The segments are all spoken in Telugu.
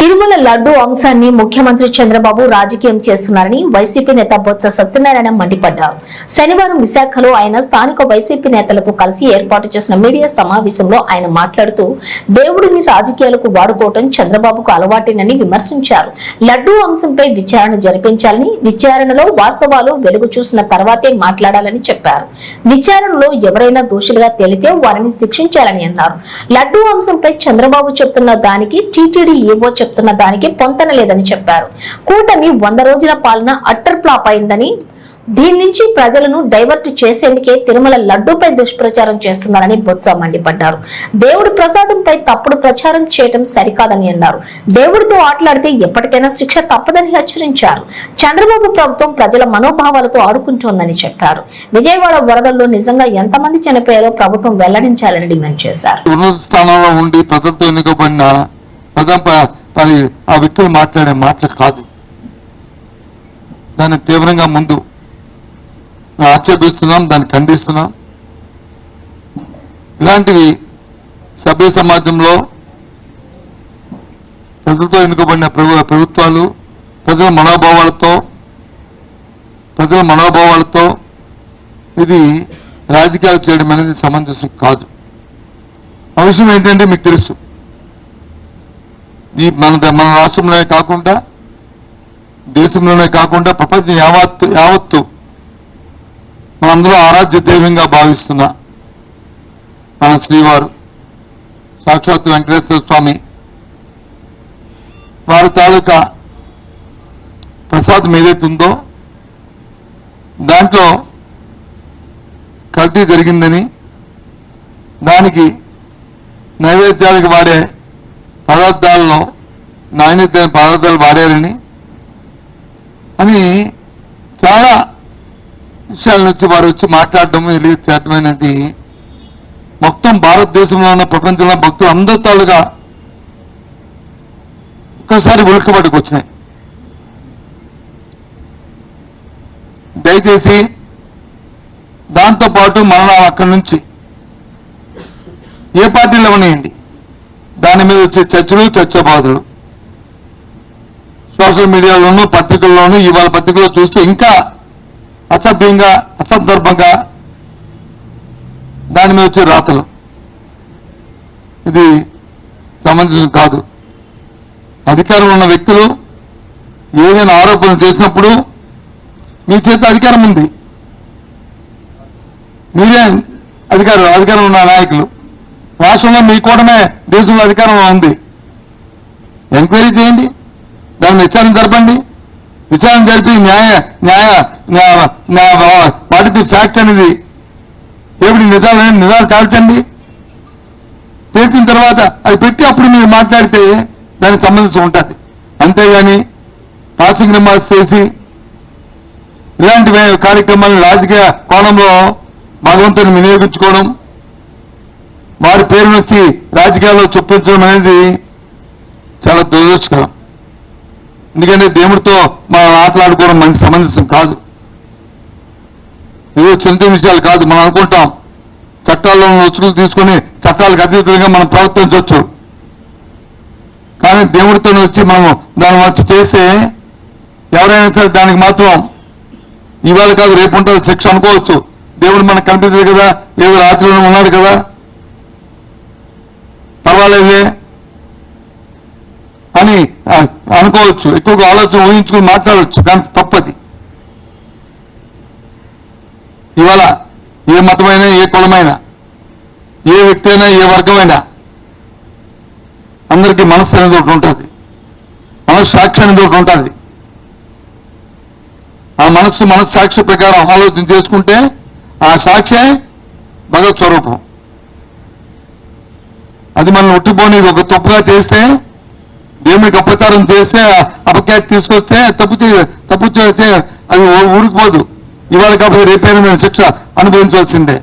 తిరుమల లడ్డు అంశాన్ని ముఖ్యమంత్రి చంద్రబాబు రాజకీయం చేస్తున్నారని వైసీపీ నేత బొత్స సత్యనారాయణ మండిపడ్డారు. శనివారం విశాఖలో ఆయన స్థానిక వైసీపీ నేతలతో కలిసి ఏర్పాటు చేసిన మీడియా సమావేశంలో ఆయన మాట్లాడుతూ దేవుడిని రాజకీయాలకు వాడుకోవటం చంద్రబాబుకు అలవాటేనని విమర్శించారు. లడ్డు అంశంపై విచారణ జరిపించాలని విచారణలో వాస్తవాలు వెలుగు చూసిన తర్వాతే మాట్లాడాలని చెప్పారు. విచారణలో ఎవరైనా దోషులుగా తేలితే వారిని శిక్షించాలని అన్నారు. లడ్డు అంశంపై చంద్రబాబు చెప్తున్న దానికి టీటీడీ ఏవో చెప్తున్న దానికి పొంతన లేదని చెప్పారు. కూటమి వంద రోజుల పాలన అట్టర్ ఫ్లాప్ అయిందని దీని నుంచి ప్రజలను డైవర్ట్ చేసేందుకే తిరుమల లడ్డూపై దుష్ప్రచారం చేస్తున్నారని బొత్స మండిపడ్డారు. దేవుడి ప్రసాదంపై తప్పుడు ప్రచారం చేయటం సరికాదని అన్నారు. దేవుడితో ఆటలాడితే ఎప్పటికైనా శిక్ష తప్పదని హెచ్చరించారు. చంద్రబాబు ప్రభుత్వం ప్రజల మనోభావాలతో ఆడుకుంటోందని చెప్పారు. విజయవాడ వరదల్లో నిజంగా ఎంతమంది చనిపోయారో ప్రభుత్వం వెల్లడించాలని డిమాండ్ చేశారు. స్థానంలో ఉండి అది ఆ వ్యక్తులు మాట్లాడే మాటలు కాదు. దాన్ని తీవ్రంగా ముందు ఆక్షేపిస్తున్నాం దాన్ని ఖండిస్తున్నాం. ఇలాంటివి సభ్య సమాజంలో ప్రజలతో ఎన్నుకబడిన ప్రభు ప్రభుత్వాలు ప్రజల మనోభావాలతో ప్రజల మనోభావాలతో ఇది రాజకీయాలు చేయడం అనేది సమంజసం కాదు. అవసరం ఏంటంటే మీకు తెలుసు. ఈ మన మన రాష్ట్రంలోనే కాకుండా దేశంలోనే కాకుండా ప్రపంచం యావత్తు యావత్తు మనందరూ ఆరాధ్య దైవంగా భావిస్తున్న మన శ్రీవారు సాక్షాత్ వెంకటేశ్వర స్వామి వారి తాలూకా ప్రసాదం ఏదైతే ఉందో దాంట్లో కల్తీ జరిగిందని దానికి నైవేద్యాలకు వాడే పదార్థాలలో నాణ్యత పదార్థాలు వాడారని అని చాలా విషయాల నుంచి వారు వచ్చి మాట్లాడడం వెళ్ళి అనేది మొత్తం భారతదేశంలో ఉన్న ప్రపంచంలో భక్తులు అందరి తాలుగా ఒక్కసారి ఉలికబడికి వచ్చినాయి. దయచేసి దాంతోపాటు మరణాలు అక్కడి నుంచి ఏ పార్టీలో ఉన్నాయండి? దాని మీద వచ్చే చర్చలు చర్చబాదులు సోషల్ మీడియాలోను పత్రికల్లోనూ ఇవాళ పత్రికలో చూస్తే ఇంకా అసభ్యంగా అసందర్భంగా దాని మీద వచ్చే రాతలు. ఇది సమంజసం కాదు. అధికారం ఉన్న వ్యక్తులు ఏదైనా ఆరోపణలు చేసినప్పుడు మీ చేత అధికారం ఉంది. మీరే అధికారం అధికారం ఉన్న నాయకులు. రాష్ట్రంలో మీ కూడమే దేశంలో అధికారంలో ఉంది. ఎంక్వైరీ చేయండి. దాని విచారణ జరపండి. విచారణ జరిపి న్యాయ న్యాయ వాట్ ది ఫ్యాక్ట్ అనేది ఏమిటి నిజాలు నిజాలు తేల్చండి తేల్చిన తర్వాత అది పెట్టి అప్పుడు మీరు మాట్లాడితే దానికి సంబంధించి ఉంటుంది. అంతేగాని పాసింగ్ రిమార్క్స్ చేసి ఇలాంటి కార్యక్రమాలను రాజకీయ కోణంలో భగవంతుని వినియోగించుకోవడం వారి పేరును వచ్చి రాజకీయాల్లో చొప్పించడం అనేది చాలా దురదృష్టకరం. ఎందుకంటే దేవుడితో మనం ఆటలాడుకోవడం మంచి సమంజసం కాదు. ఏదో చిన్న చిన్న విషయాలు కాదు. మనం అనుకుంటాం చట్టాల్లో రుచుకులు తీసుకొని చట్టాలకు అతీతంగా మనం ప్రవర్తించవచ్చు. కానీ దేవుడితో వచ్చి మనం దాన్ని వచ్చి చేస్తే ఎవరైనా సరే దానికి మాత్రం ఇవాళ కాదు రేపు ఉంటుంది శిక్ష అనుకోవచ్చు. దేవుడు మనకు కనిపించదు కదా? ఏదో రాత్రిలో ఉన్నాడు కదా? పర్వాలేదులే అని అనుకోవచ్చు. ఎక్కువగా ఆలోచన ఊహించుకుని మాట్లాడవచ్చు కానీ తప్పది. ఇవాళ ఏ మతమైనా ఏ కులమైనా ఏ వ్యక్తి అయినా ఏ వర్గమైనా అందరికీ మనస్సు అనేది ఒకటి ఉంటుంది. మనస్సు సాక్షి అనేది ఒకటి ఉంటుంది. ఆ మనస్సు మనస్సాక్షి ప్రకారం ఆలోచన చేసుకుంటే ఆ సాక్షే భగవత్ స్వరూపం అది మనం ఉట్టిపోని ఒక తప్పుగా చేస్తే దేవునికి అపచారం చేస్తే అపఖ్యాతి తీసుకొస్తే తప్పు చే తప్పు చేస్తే అది ఊరికిపోదు ఇవాళ కాకపోతే రేపైనా నేను శిక్ష అనుభవించవలసిందే.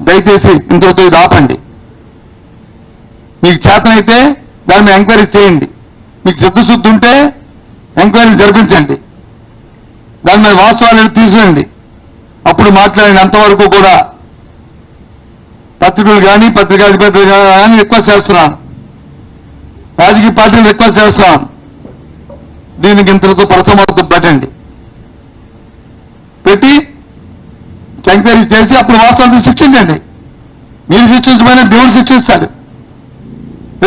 దయచేసి ఇంతటితో ఇది ఆపండి. మీకు చేతనైతే దాని మీద ఎంక్వైరీ చేయండి. మీకు చిత్తశుద్ధి ఉంటే ఎంక్వైరీ జరిపించండి. దాని మీద వాస్తవాలను తీసిరండి అప్పుడు మాట్లాడిన అంతవరకు కూడా పత్రికలు కానీ పత్రికాధిపతులు కానీ ఎక్కువ చేస్తున్నాను రాజకీయ పార్టీలు రిక్వెస్ట్ చేస్తున్నాం దీనికి ఇంతటితో పరసమర్థం పెట్టండి. పెట్టి ఎంక్వైరీ చేసి అప్పుడు వాస్తవాన్ని శిక్షించండి. మీరు శిక్షించమని దేవుడు శిక్షిస్తాడు.